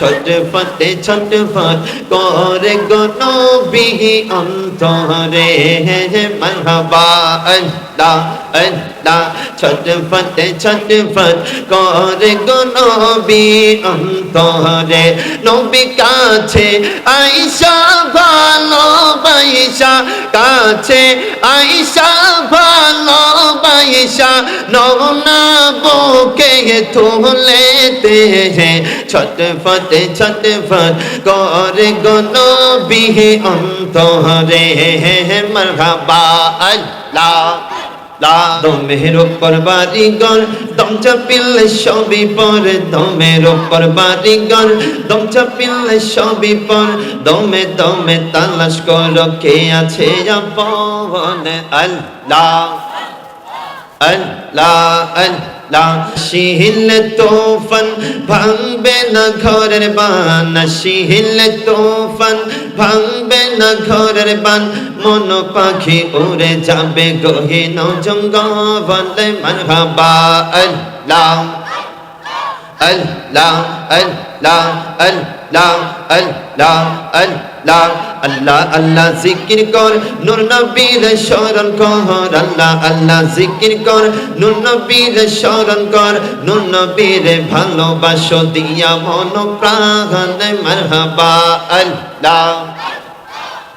ছটফটে ছটফট করে গো নবী অন্তরে। মারহাবা, আল্লাহ আল্লাহ। ছটফটে ছটফট করে গো নবী অন্তরে। নবী কাছে আইসা ভালো বাইসা কাছে আইসা ভালো বাইসা गे थोले ते हैं छटफट छटफट कर गनो भी अंतरे हैं मरहबा अल्लाह দমের ওপর বাড়িগর দম চাপিলে সবই পর দমের ওপর বাড়িগর দম চাপিলে সবই পর দমে দমে তালাশ কর কে আছে আপন? আল্লাহ আল্লাহ আল্লাহ। শিহিল তোফান, ভাঙবে না ঘরের বান। শিহিল তোফান, ভাঙবে না ঘরের বান। মন পাখি উড়ে যাবে গহীন জঙ্গলে। মারহাবা আল্লাহ আল্লাহ আল্লাহ আল্লাহ আল্লাহ আল্লাহ। আল্লাহ আল্লাহ জিকির কর। নূর নবীর শরণ কর, আল্লাহ আল্লাহ জিকির কর। নূর নবীর শরণ কর, নূর নবীর ভালোবাসো, দিয়া মন প্রাণ মারহাবা, আল্লাহ।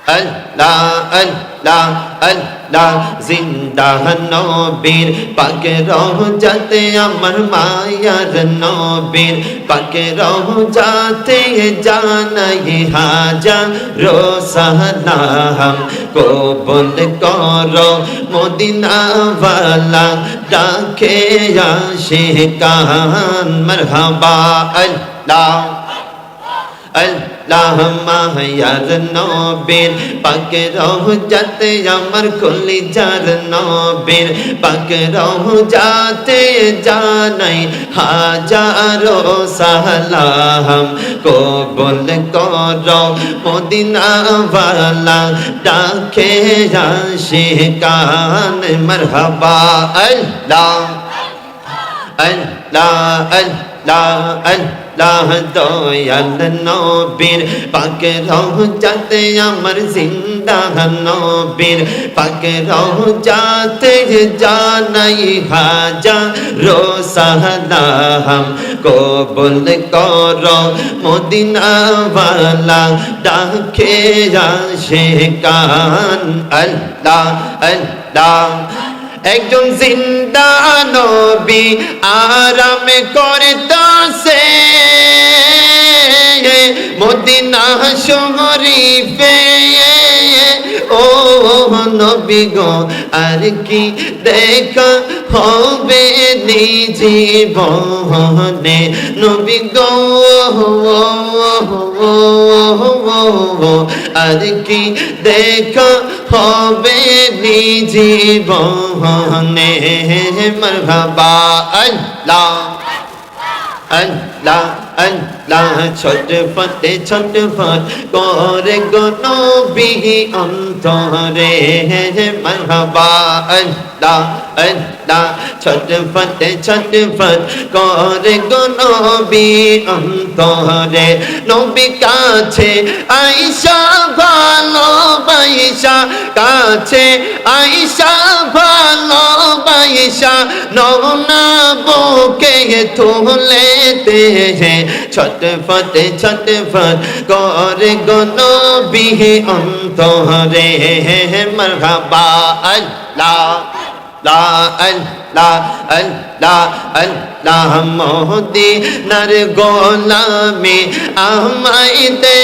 আল্লাহ আল্লাহ আল্লাহ জিন্দা নবীর পাকে রহ যাতে আমার মায়ার নবীর পাকে রহ যাতে জানাই হাজা রোসালাম কবল কর মদিনা वाला ডাকে আসে কান মারহাবা আল্লাহ আল্লাহ মায়ার নবীর পাকে রহ যাতে আমার কলি যার নবীর পাকে রহ যাতে জানাই হাজারো সালাম কবল কর মদিনা वाला ডাকে আসে কান মারহাবা আল্লাহ আল্লাহ আল্লাহ আল্লাহ দয়াল নবীর পাকে রহ যাতে আমার জিন্দা নবীর পাকে রহ যাতে জানাই হাজা রোসালাম কবল কর মদিনা वाला ডাকে আসে কান। আল্লাহ আল্লাহ। একজন জিন্দা নবী, আরামে করতাছে মদিনা শহরিফে ও নবী গো, আর কি দেখা হবে জীবনে? নবী গো আর কি দেখা হবে নিজে জীবনে? মরহবা আল্লাহ। আল্লাহ আল্লাহ ছটফটে ছটফট করে গো নবী অন্তরে মরহবা আল্লাহ আল্লাহ ছটফটে ছটফট করে গো নবী অন্তরে নবী কাছে আইসা ভালো বাইসা কাছে আইসা ভালো বাইসা নওনা বুকে তুলেতে হে ছটফট ছটফট করে গনো বিহে অন্তরে মরহাবা আল্লাহ। লা লা লা লা মোদি নর গোলামে আমায় দে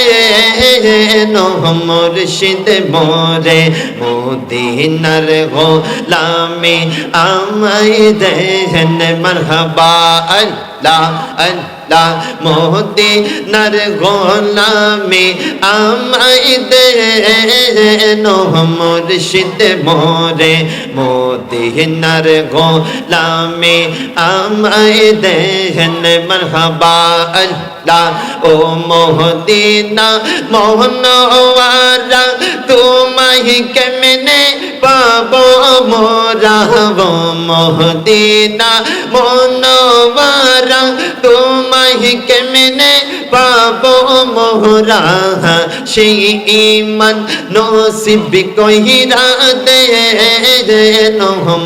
মুর্শিদ মোরে মোদি নর গোলামে আমায় দে মরহবা আল্লাহ আল্লাহ মোদিনার গোলামি আমাই দে মুর্শিদ মোরে মোদিনার গোলামি আমায় দেহন মরহবা আল্লাহ ও মোহদিনা মোহনওয়ারা তোমায় কেমনে পাবো মোরা ও মোহদিনা মোহনওয়ারা তোমায় কেমনে পাবো মোহরা সেই ইমান নসিব কহিরা দে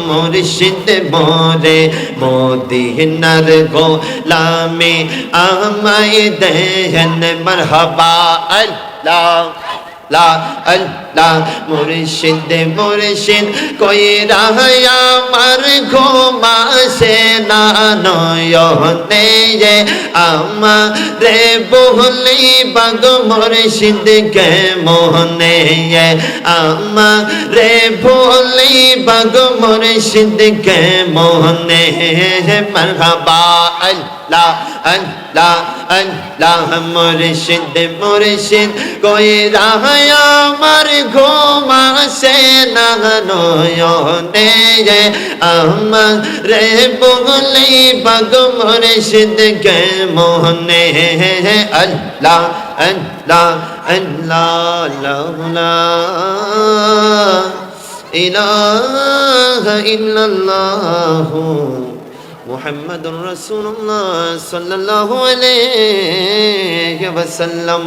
মুর্শিদ মোরে। মোদিনার গোলামে আমায় দেন মরহবা আল্লাহ। লা আল্লাহ মুর্শিদ মুর্শিদ, কই রাহায়া আমার ঘুমাসে না নয়নে যে আমারে বহলি বাগ মুর্শিদ কে মোহনে আমারে ভোলি বাগ মুর্শিদ কে মোহনে মারহাবা আল্লাহ আল্লাহ আল্লাহ, মুর্শিদ মুর্শিদ, কই রাহায় আমার ঘুম আসে না, নয়নে আমার রে বলে, বাগম রেশিদ গে মোহনে আল্লাহ আল্লাহ আল্লাহ লাউলা ইলাহা ইল্লাল্লাহু মুহাম্মাদুর রাসূলুল্লাহ সাল্লাল্লাহু আলাইহি ওয়াসাল্লাম।